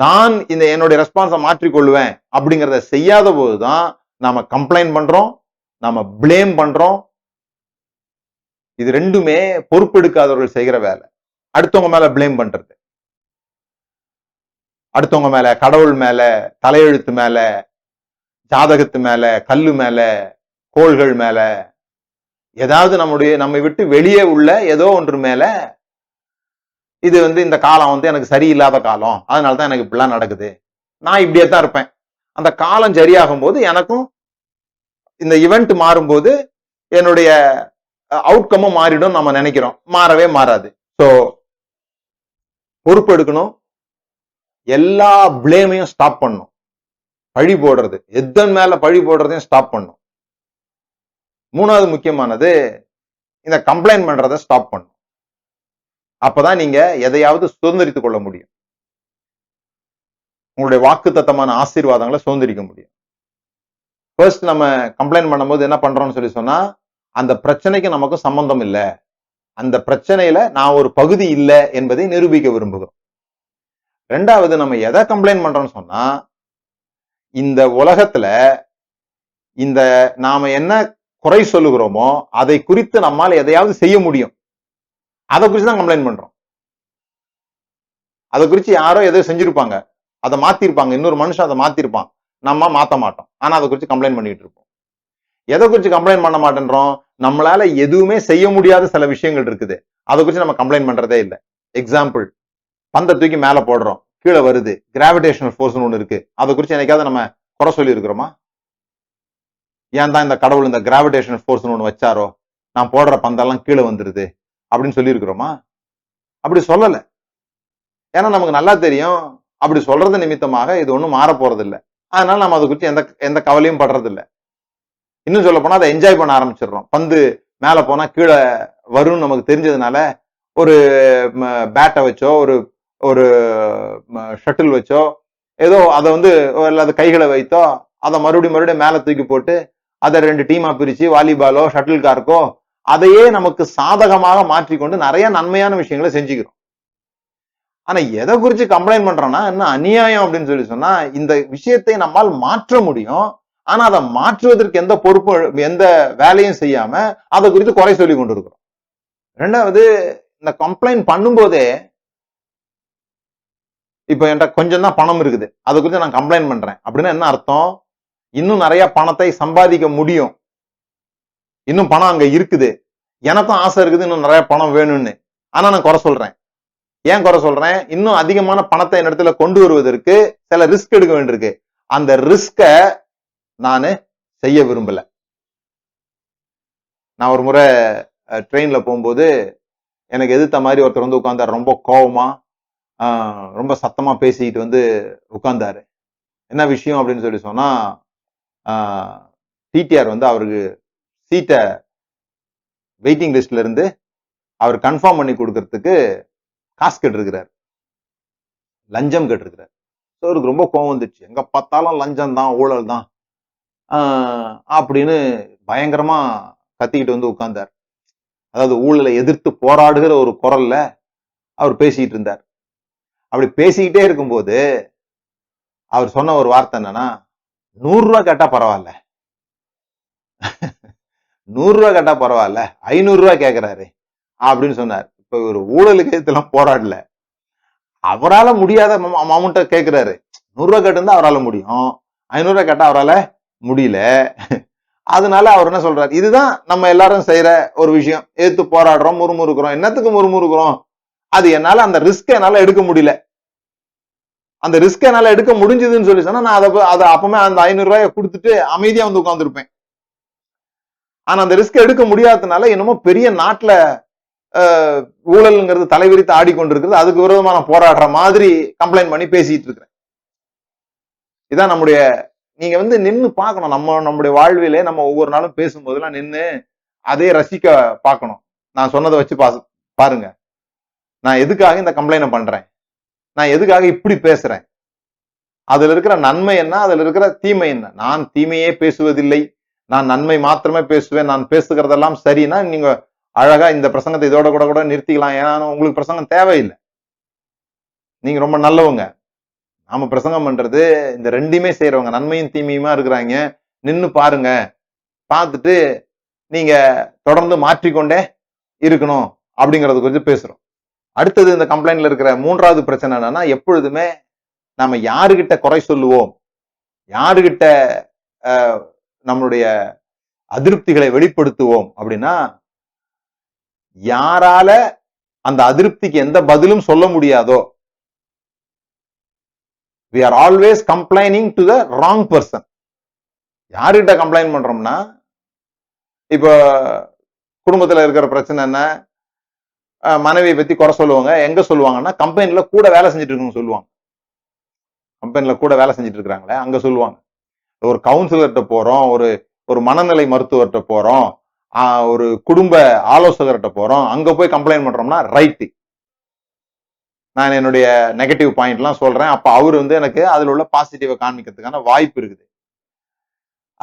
நான் இந்த என்னுடைய ரெஸ்பான்ஸை மாற்றிக்கொள்வேன் அப்படிங்கிறத செய்யாத போதுதான் நாம கம்ப்ளைண்ட் பண்றோம் நாம ப்ளேம் பண்றோம். இது ரெண்டுமே பொறுப்பெடுக்காதவர்கள் செய்கிற வேலை. அடுத்தவங்க மேல பிளேம் பண்றது. அடுத்தவங்க மேல கடவுள் மேல தலையெழுத்து மேல ஜாதகத்து மேல கல்லு மேல கோள்கள் மேல ஏதாவது நம்முடைய நம்மை விட்டு வெளியே உள்ள ஏதோ ஒன்று மேல இது வந்து இந்த காலம் வந்து எனக்கு சரியில்லாத காலம். அதனால தான் எனக்கு இப்படிலாம் நடக்குது. நான் இப்படியே தான் இருப்பேன். அந்த காலம் சரியாகும் போது எனக்கும் இந்த இவெண்ட் மாறும்போது என்னுடைய அவுட்கம்மும் மாறிடும் நம்ம நினைக்கிறோம். மாறவே மாறாது. ஸோ பொறுப்பு எடுக்கணும். எல்லா பிளேமையும் ஸ்டாப் பண்ணும் பழி போடுறது. எதன் மேல பழி போடுறதையும் ஸ்டாப் பண்ணும் மூணாவது முக்கியமானது இந்த கம்ப்ளைண்ட் பண்றதை ஸ்டாப் பண்ணும் அப்பதான் நீங்க எதையாவது சுதந்திரித்து கொள்ள முடியும். உங்களுடைய வாக்கு தத்தமான ஆசீர்வாதங்களை சுதந்திரிக்க முடியும். ஃபர்ஸ்ட் நம்ம கம்ப்ளைண்ட் பண்ணும்போது என்ன பண்றோம்னு சொல்லி சொன்னா அந்த பிரச்சனைக்கு நமக்கு சம்பந்தம் இல்லை. அந்த பிரச்சனையில நான் ஒரு பகுதி இல்லை என்பதை நிரூபிக்க விரும்புகிறோம். ரெண்டாவது நம்ம எதை கம்ப்ளைண்ட் பண்றோம்னு சொன்னா இந்த உலகத்துல இந்த நாம என்ன குறை சொல்லுகிறோமோ அதை குறித்து நம்மால் எதையாவது செய்ய முடியும். அதை குறித்து தான் கம்ப்ளைண்ட் பண்றோம். அதை குறித்து யாரோ எதோ செஞ்சிருப்பாங்க. அதை மாத்திருப்பாங்க. இன்னொரு மனுஷன் அதை மாத்திருப்பான். நம்ம மாத்த மாட்டோம். ஆனா அதை குறித்து கம்ப்ளைண்ட் பண்ணிட்டு இருப்போம். எதை குறித்து கம்ப்ளைண்ட் பண்ண மாட்டேன்றோம்? நம்மளால எதுவுமே செய்ய முடியாத சில விஷயங்கள் இருக்குது. அதை குறித்து நம்ம கம்ப்ளைண்ட் பண்றதே இல்லை. எக்ஸாம்பிள் பந்தை தூக்கி மேல போடுறோம். கீழே வருது. கிராவிடேஷனல் ஃபோர்ஸ்னு ஒன்று இருக்கு. அதை குறித்து என்னைக்காவது நம்ம குறை சொல்லியிருக்கிறோமா? ஏன் தான் இந்த கடவுள் இந்த கிராவிடேஷனல் ஃபோர்ஸ்னு ஒன்று வச்சாரோ? நான் போடுற பந்தெல்லாம் கீழே வந்துருது. அப்படின்னு சொல்லியிருக்கிறோமா? அப்படி சொல்லலை. ஏன்னா நமக்கு நல்லா தெரியும். அப்படி சொல்றது நிமித்தமாக இது ஒன்றும் மாற போறது இல்லை அதனால நம்ம அதை குறித்து எந்த எந்த கவலையும் படுறதில்லை. இன்னும் சொல்ல போனால் அதை என்ஜாய் பண்ண ஆரம்பிச்சிடுறோம். பந்து மேலே போனால் கீழே வரும்னு நமக்கு தெரிஞ்சதுனால ஒரு பேட்டை வச்சோ ஒரு ஒரு ஷட்டில் வச்சோ ஏதோ அதை வந்து இல்லாத கைகளை வைத்தோ அதை மறுபடியும் மறுபடியும் மேலே தூக்கி போட்டு அதை ரெண்டு டீமாக பிரித்து வாலிபாலோ ஷட்டில் கார்க்கோ அதையே நமக்கு சாதகமாக மாற்றிக்கொண்டு நிறைய நன்மையான விஷயங்களை செஞ்சுக்கிறோம். ஆனா எதை குறிச்சு கம்ப்ளைண்ட் பண்றோம்னா என்ன அநியாயம் அப்படின்னு சொல்லி சொன்னா இந்த விஷயத்தை நம்மால் மாற்ற முடியும். ஆனா அதை மாற்றுவதற்கு எந்த பொறுப்பும் எந்த வேலையும் செய்யாம அதை குறித்து குறை சொல்லி கொண்டு இருக்கிறோம் ரெண்டாவது இந்த கம்ப்ளைண்ட் பண்ணும்போதே இப்ப என்கிட்ட கொஞ்சம் தான் பணம் இருக்குது. அதை குறித்து நான் கம்ப்ளைண்ட் பண்றேன். அப்படின்னா என்ன அர்த்தம்? இன்னும் நிறைய பணத்தை சம்பாதிக்க முடியும். இன்னும் பணம் அங்க இருக்குது. எனக்கும் ஆசை இருக்குது இன்னும் நிறைய பணம் வேணும்னு. ஆனா நான் குறை சொல்றேன். ஏன் குறை சொல்றேன்? இன்னும் அதிகமான பணத்தை என் இடத்துல கொண்டு வருவதற்கு சில ரிஸ்க் எடுக்க வேண்டியிருக்கு. அந்த ரிஸ்க நான் செய்ய விரும்பல. நான் ஒரு முறை ட்ரெயின்ல போகும்போது எனக்கு எதிர்த்த மாதிரி ஒருத்தர் வந்து உட்காந்தார் ரொம்ப கோவமா ரொம்ப சத்தமா பேசிக்கிட்டு வந்து உட்கார்ந்தாரு. என்ன விஷயம் அப்படின்னு சொல்லி சொன்னா டிடிஆர் வந்து அவருக்கு சீட்டை வெயிட்டிங் லிஸ்ட்ல இருந்து அவர் கன்ஃபார்ம் பண்ணி கொடுக்கறதுக்கு காசு கேட்டிருக்கிறார். லஞ்சம் கேட்டிருக்கிறார். ஸோ அவருக்கு ரொம்ப கோவம் வந்துச்சு. எங்க பார்த்தாலும் லஞ்சம் தான் ஊழல் தான். அப்படின்னு பயங்கரமா கத்திக்கிட்டு வந்து உட்கார்ந்தார். அதாவது ஊழலை எதிர்த்து போராடுகிற ஒரு குரல்ல அவர் பேசிக்கிட்டு இருந்தார். அப்படி பேசிக்கிட்டே இருக்கும்போது அவர் சொன்ன ஒரு வார்த்தை என்னன்னா நூறு ரூபா கேட்டா பரவாயில்ல. நூறு கேட்டால் கேட்டா பரவாயில்ல ஐநூறு கேட்குறாரு அப்படின்னு சொன்னார். இப்போ ஒரு ஊழலுக்கு இதெல்லாம் போராடல. அவரால் முடியாத அமௌண்ட்டை கேட்குறாரு நூறு ரூபா கேட்டிருந்தா அவரால் முடியும். ஐநூறுரூவா கேட்டால் கேட்டா அவரால் முடியல. அதனால அவர் என்ன சொல்றாரு? இதுதான் நம்ம எல்லாரும் செய்யற ஒரு விஷயம். ஏத்து போராடுறோம் முறுமுறுக்கிறோம். என்னத்துக்கு முறுமுறுக்கிறோம்? அது என்னால அந்த ரிஸ்க் என்னால எடுக்க முடியல. அந்த ரிஸ்க் என்னால எடுக்க முடிஞ்சதுன்னு சொல்லி சொன்னா நான் அதை அதை அப்பவுமே அந்த ஐநூறு ரூபாய கொடுத்துட்டு அமைதியா வந்து உட்காந்துருப்பேன் ஆனா அந்த ரிஸ்க் எடுக்க முடியாததுனால என்னமோ பெரிய நாட்டுல ஊழல்ங்கிறது தலைவிரித்து ஆடிக்கொண்டிருக்கிறது. அதுக்கு விரோதமா நான் போராடுற மாதிரி கம்ப்ளைண்ட் பண்ணி பேசிட்டு இருக்கிறேன். இதான் நம்முடைய நீங்க வந்து நின்று பார்க்கணும். நம்ம நம்முடைய வாழ்விலே நம்ம ஒவ்வொரு நாளும் பேசும்போதெல்லாம் நின்று அதே ரசிக்க பார்க்கணும். நான் சொன்னதை வச்சு பா பாருங்க. நான் எதுக்காக இந்த கம்ப்ளைண்ட் பண்றேன்? நான் எதுக்காக இப்படி பேசுறேன்? அதுல இருக்கிற நன்மை என்ன? அதுல இருக்கிற தீமை என்ன? நான் தீமையே பேசுவதில்லை. நான் நன்மை மாத்திரமே பேசுவேன் நான் பேசுகிறதெல்லாம் சரின்னா நீங்க அழகா இந்த பிரசங்கத்தை இதோட கூட கூட நிறுத்திக்கலாம். ஏன்னா உங்களுக்கு பிரசங்கம் தேவையில்லை. நீங்க ரொம்ப நல்லவங்க. நாம பிரசங்கம் பண்றது இந்த ரெண்டுமே செய்யறவங்க நன்மையும் தீமையுமா இருக்கிறாங்க. நின்னு பாருங்க. பார்த்துட்டு நீங்க தொடர்ந்து மாற்றிக்கொண்டே இருக்கணும் அப்படிங்கறது குறித்து பேசுறோம். அடுத்தது இந்த கம்ப்ளைண்ட்ல இருக்கிற மூன்றாவது பிரச்சனை என்னன்னா எப்பொழுதுமே நாம யாருகிட்ட குறை சொல்லுவோம்? யாருகிட்ட அஹ், நம்மளுடைய அதிருப்திகளை வெளிப்படுத்துவோம் அப்படின்னா யாரால அந்த அதிருப்திக்கு எந்த பதிலும் சொல்ல முடியாதோ we are always complaining to the wrong person யார்கிட்ட கம்ப்ளைண்ட் பண்றோம்னா இப்போ குடும்பத்துல இருக்கிற பிரச்சனை என்ன? மனைவியை பத்தி குறை சொல்லுவாங்க. எங்க சொல்லுவாங்கன்னா கம்பெனில கூட வேலை செஞ்சுட்டு இருக்குன்னு சொல்லுவாங்க. கம்பெனில கூட வேலை செஞ்சுட்டு இருக்கிறாங்களே அங்க சொல்லுவாங்க. ஒரு கவுன்சிலர்கிட்ட போறோம் ஒரு ஒரு மனநிலை மருத்துவர்கிட்ட போறோம் ஒரு குடும்ப ஆலோசகர்கிட்ட போறோம் அங்க போய் கம்ப்ளைண்ட் பண்றோம்னா ரைட்டு நான் என்னுடைய நெகட்டிவ் பாயிண்ட்லாம் சொல்றேன். அப்ப அவர் வந்து எனக்கு அதில் உள்ள பாசிட்டிவை காண்பிக்கிறதுக்கான வாய்ப்பு இருக்குது.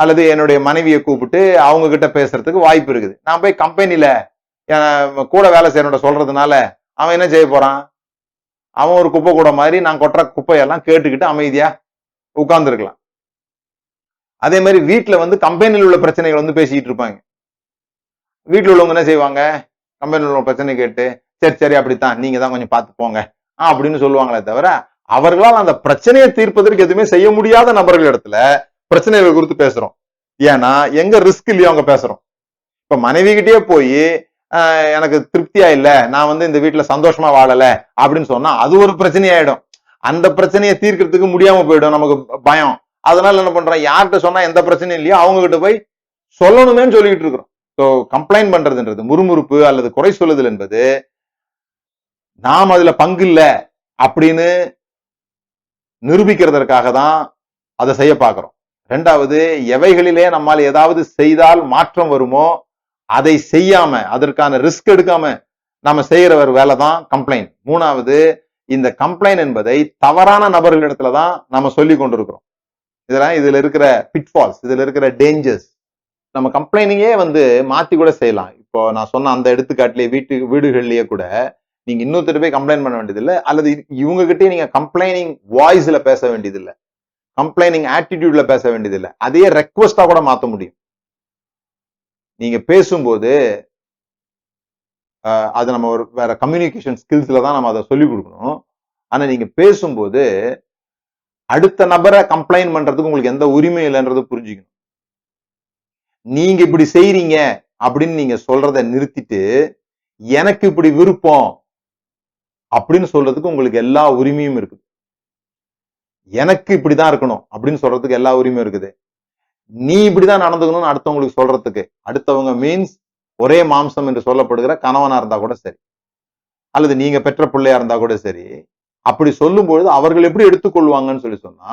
அல்லது என்னுடைய மனைவியை கூப்பிட்டு அவங்க கிட்ட பேசுறதுக்கு வாய்ப்பு இருக்குது. நான் போய் கம்பெனியில் கூட வேலை செய்யறோட சொல்றதுனால அவன் என்ன செய்ய போறான்? அவன் ஒரு குப்பை கூட மாதிரி நான் கொட்டுற குப்பையெல்லாம் கேட்டுக்கிட்டு அமைதியா உட்கார்ந்துருக்கலாம். அதே மாதிரி வீட்டுல வந்து கம்பெனியில் உள்ள பிரச்சனைகள் வந்து பேசிக்கிட்டு இருப்பாங்க. வீட்டுல உள்ளவங்க என்ன செய்வாங்க? கம்பெனியில் உள்ள பிரச்சனை கேட்டு சரி சரி அப்படித்தான். நீங்க தான் கொஞ்சம் பார்த்து போங்க. அப்படின்னு சொல்லுவாங்களே தவிர அவர்களால் அந்த பிரச்சனையை தீர்ப்பதற்கு எதுவுமே செய்ய முடியாத நபர்கள் இடத்துல பிரச்சனைகள் குறித்து பேசுறோம். ஏன்னா எங்க ரிஸ்க் இல்லையோ அங்க பேசுறோம். இப்ப மனைவி கிட்டயே போய் எனக்கு திருப்தியா இல்ல. நான் வந்து இந்த வீட்டுல சந்தோஷமா வாழல. அப்படின்னு சொன்னா அது ஒரு பிரச்சனையாயிடும். அந்த பிரச்சனையை தீர்க்கறதுக்கு முடியாம போயிடும் நமக்கு பயம். அதனால என்ன பண்றோம் யார்கிட்ட சொன்னா எந்த பிரச்சனையும் இல்லையோ அவங்க கிட்ட போய் சொல்லணுமே சொல்லிட்டு இருக்கிறோம். ஸோ கம்ப்ளைண்ட் பண்றதுன்றது முறுமுறுப்பு அல்லது குறை சொல்லுதல் என்பது நாம் அதுல பங்கு இல்ல அப்படின்னு நிரூபிக்கிறதற்காக தான் அதை செய்ய பார்க்கிறோம். ரெண்டாவது எவைகளிலே நம்மால் ஏதாவது செய்தால் மாற்றம் வருமோ அதை செய்யாம அதற்கான ரிஸ்க் எடுக்காம நாம செய்யற ஒரு வேலை தான் கம்ப்ளைண்ட் மூணாவது இந்த கம்ப்ளைண்ட் என்பதை தவறான நபர்களிடத்துல தான் நம்ம சொல்லி கொண்டிருக்கிறோம். இதெல்லாம் இதுல இருக்கிற பிட்ஃபால்ஸ் இதுல இருக்கிற டேஞ்சர்ஸ் நம்ம கம்ப்ளைனிங்கே வந்து மாத்தி கூட செய்யலாம். இப்போ நான் சொன்ன அந்த எடுத்துக்காட்டிலேயே வீட்டு வீடுகள்லயே கூட நீங்க இன்னொருத்தர் போய் கம்ப்ளைண்ட் பண்ண வேண்டியதில்லை. அல்லது இவங்க கிட்டே நீங்க கம்ப்ளைனிங் வாய்ஸ்ல பேச வேண்டியதில்லை. கம்ப்ளைனிங் ஆட்டிடியூட்ல பேச வேண்டியதில்லை. அதையே ரெக்வஸ்டா கூட மாத்த முடியும். நீங்க பேசும்போது அது நம்ம ஒரு வேற கம்யூனிகேஷன் ஸ்கில்ஸ்ல தான் நம்ம அதை சொல்லிக் கொடுக்கணும். ஆனா நீங்க பேசும்போது அடுத்த நபரை கம்ப்ளைண்ட் பண்றதுக்கு உங்களுக்கு எந்த உரிமை இல்லைன்றத புரிஞ்சுக்கணும். நீங்க இப்படி செய்றீங்க அப்படின்னு நீங்க சொல்றதை நிறுத்திட்டு எனக்கு இப்படி விருப்பம் அப்படின்னு சொல்றதுக்கு உங்களுக்கு எல்லா உரிமையும் இருக்குது. எனக்கு இப்படிதான் இருக்கணும் அப்படின்னு சொல்றதுக்கு எல்லா உரிமையும் இருக்குது. நீ இப்படிதான் நடந்துக்கணும்னு அடுத்தவங்களுக்கு சொல்றதுக்கு அடுத்தவங்க மீன்ஸ் ஒரே மாம்சம் என்று சொல்லப்படுகிற கணவனா இருந்தா கூட சரி. அல்லது நீங்க பெற்ற பிள்ளையா இருந்தா கூட சரி. அப்படி சொல்லும் பொழுது அவர்கள் எப்படி எடுத்துக்கொள்வாங்கன்னு சொல்லி சொன்னா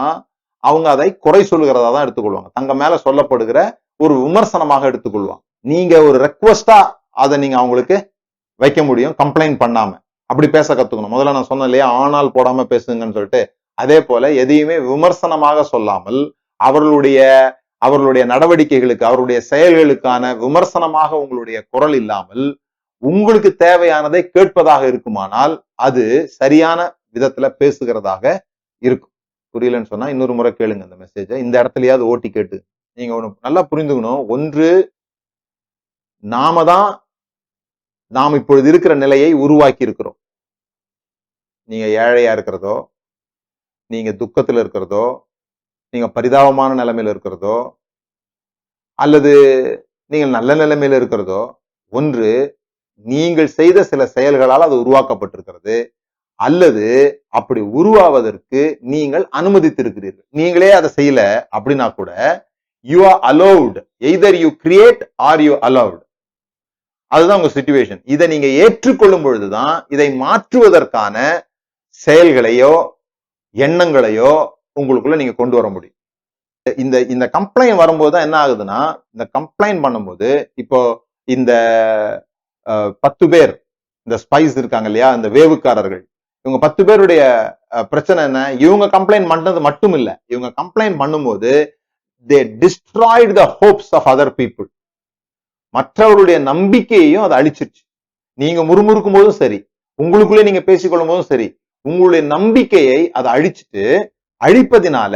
அவங்க அதை குறை சொல்லுகிறதா தான் எடுத்துக்கொள்வாங்க. தங்க மேல சொல்லப்படுகிற ஒரு விமர்சனமாக எடுத்துக்கொள்வாங்க. நீங்க ஒரு ரெக்வஸ்டா அதை நீங்க அவங்களுக்கு வைக்க முடியும் கம்ப்ளைண்ட் பண்ணாம. அப்படி பேச கத்துக்கணும். முதல்ல நான் சொன்னேன் இல்லையா ஆனால் போடாம பேசுங்கன்னு சொல்லிட்டு. அதே போல எதையுமே விமர்சனமாக சொல்லாமல் அவர்களுடைய அவர்களுடைய நடவடிக்கைகளுக்கு அவருடைய செயல்களுக்கான விமர்சனமாக உங்களுடைய குரல் இல்லாமல் உங்களுக்கு தேவையானதை கேட்பதாக இருக்குமானால் அது சரியான விதத்துல பேசுகிறதாக இருக்கும். புரியலன்னு சொன்னா இன்னொரு முறை கேளுங்க அந்த மெசேஜை இந்த இடத்துலயாவது ஓட்டி கேட்டு. நீங்க ஒன்று நல்லா புரிந்துக்கணும். ஒன்று நாம தான் நாம் இப்பொழுது இருக்கிற நிலையை உருவாக்கி இருக்கிறோம். நீங்க ஏழையா இருக்கிறதோ நீங்க துக்கத்துல இருக்கிறதோ நீங்க பரிதாபமான நிலைமையில இருக்கிறதோ அல்லது நீங்கள் நல்ல நிலைமையில இருக்கிறதோ ஒன்று நீங்கள் செய்த சில செயல்களால் அது உருவாக்கப்பட்டிருக்கிறது. அல்லது அப்படி உருவாவதற்கு நீங்கள் அனுமதித்திருக்கிறீர்கள். நீங்களே அதை செய்யல அப்படின்னா கூட you are allowed either you create or you allowed அதுதான் உங்க சுச்சுவேஷன் இதை நீங்க ஏற்றுக்கொள்ளும் பொழுதுதான் இதை மாற்றுவதற்கான செயல்களையோ எண்ணங்களையோ உங்களுக்குள்ள நீங்க கொண்டு வர முடியும். இந்த இந்த கம்ப்ளைண்ட் வரும்போது தான் என்ன ஆகுதுன்னா இந்த கம்ப்ளைண்ட் பண்ணும்போது இப்போ இந்த பத்து பேர் இந்த ஸ்பைஸ் இருக்காங்க இல்லையா இந்த வேவுக்காரர்கள். இவங்க பத்து பேருடைய பிரச்சனை என்ன? இவங்க கம்ப்ளைண்ட் பண்ணது மட்டும் இல்ல இவங்க கம்ப்ளைண்ட் பண்ணும்போது they destroyed the hopes of other people மற்றவருடைய நம்பிக்கையையும் அதை அழிச்சிருச்சு. நீங்க முறுமுறுக்கும் போதும் சரி உங்களுக்குள்ளே நீங்க பேசிக்கொள்ளும் போதும் சரி உங்களுடைய நம்பிக்கையை அதை அழிச்சிட்டு அழிப்பதினால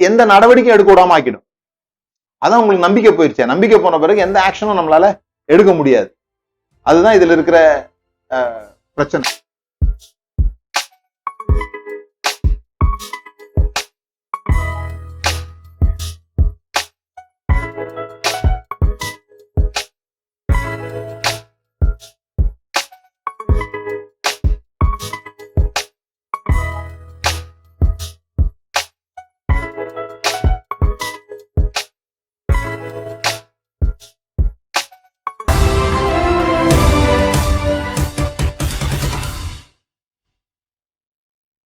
எந்த நடவடிக்கையும் எடுக்க விடாம ஆக்கிடும். அதான் உங்களுக்கு நம்பிக்கை போயிருச்சு. நம்பிக்கை போன பிறகு எந்த ஆக்ஷனும் நம்மளால எடுக்க முடியாது. அதுதான் இதுல இருக்கிற அஹ், பிரச்சனை.